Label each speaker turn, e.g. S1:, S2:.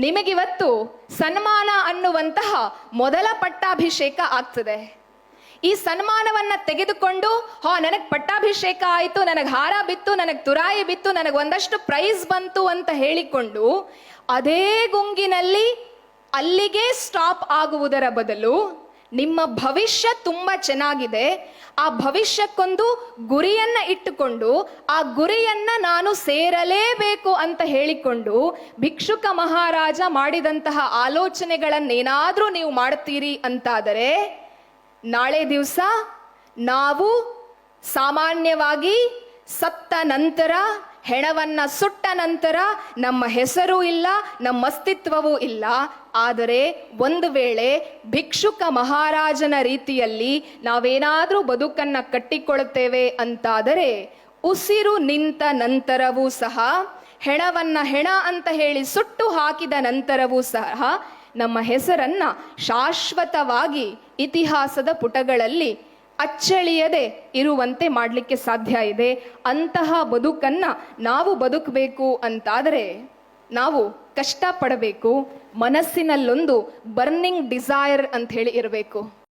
S1: ನಿಮಗಿವತ್ತು ಸನ್ಮಾನ ಅನ್ನುವಂತಹ ಮೊದಲ ಪಟ್ಟಾಭಿಷೇಕ ಆಗ್ತದೆ. ಈ ಸನ್ಮಾನವನ್ನ ತೆಗೆದುಕೊಂಡು, ಹಾ, ನನಗೆ ಪಟ್ಟಾಭಿಷೇಕ ಆಯಿತು, ನನಗೆ ಹಾರ ಬಿತ್ತು, ನನಗೆ ತುರಾಯಿ ಬಿತ್ತು, ನನಗೆ ಒಂದಷ್ಟು ಪ್ರೈಸ್ ಬಂತು ಅಂತ ಹೇಳಿಕೊಂಡು, ಅದೇ ಗುಂಗಿನಲ್ಲಿ ಅಲ್ಲಿಗೆ ಸ್ಟಾಪ್ ಆಗುವುದರ ಬದಲು ನಿಮ್ಮ ಭವಿಷ್ಯ ತುಂಬ ಚೆನ್ನಾಗಿದೆ. ಆ ಭವಿಷ್ಯಕ್ಕೊಂದು ಗುರಿಯನ್ನ ಇಟ್ಟುಕೊಂಡು, ಆ ಗುರಿಯನ್ನ ನಾನು ಸೇರಲೇಬೇಕು ಅಂತ ಹೇಳಿಕೊಂಡು ಭಿಕ್ಷುಕ ಮಹಾರಾಜ ಮಾಡಿದಂತಹ ಆಲೋಚನೆಗಳನ್ನೇನಾದರೂ ನೀವು ಮಾಡ್ತೀರಿ ಅಂತಾದರೆ, ನಾಳೆ ದಿವಸ ನಾವು ಸಾಮಾನ್ಯವಾಗಿ ಸತ್ತ ನಂತರ, ಹೆಣವನ್ನ ಸುಟ್ಟ ನಂತರ ನಮ್ಮ ಹೆಸರು ಇಲ್ಲ, ನಮ್ಮ ಅಸ್ತಿತ್ವವೂ ಇಲ್ಲ. ಆದರೆ ಒಂದು ವೇಳೆ ಭಿಕ್ಷುಕ ಮಹಾರಾಜನ ರೀತಿಯಲ್ಲಿ ನಾವೇನಾದರೂ ಬದುಕನ್ನ ಕಟ್ಟಿಕೊಳ್ಳುತ್ತೇವೆ ಅಂತಾದರೆ, ಉಸಿರು ನಿಂತ ನಂತರವೂ ಸಹ, ಹೆಣವನ್ನ ಹೆಣ ಅಂತ ಹೇಳಿ ಸುಟ್ಟು ಹಾಕಿದ ನಂತರವೂ ಸಹ ನಮ್ಮ ಹೆಸರನ್ನ ಶಾಶ್ವತವಾಗಿ ಇತಿಹಾಸದ ಪುಟಗಳಲ್ಲಿ ಅಚ್ಚಳಿಯದೆ ಇರುವಂತೆ ಮಾಡಲಿಕ್ಕೆ ಸಾಧ್ಯ ಇದೆ. ಅಂತಹ ಬದುಕನ್ನು ನಾವು ಬದುಕಬೇಕು ಅಂತಾದರೆ ನಾವು ಕಷ್ಟಪಡಬೇಕು. ಮನಸ್ಸಿನಲ್ಲೊಂದು ಬರ್ನಿಂಗ್ ಡಿಸೈರ್ ಅಂತ ಹೇಳಿ ಇರಬೇಕು.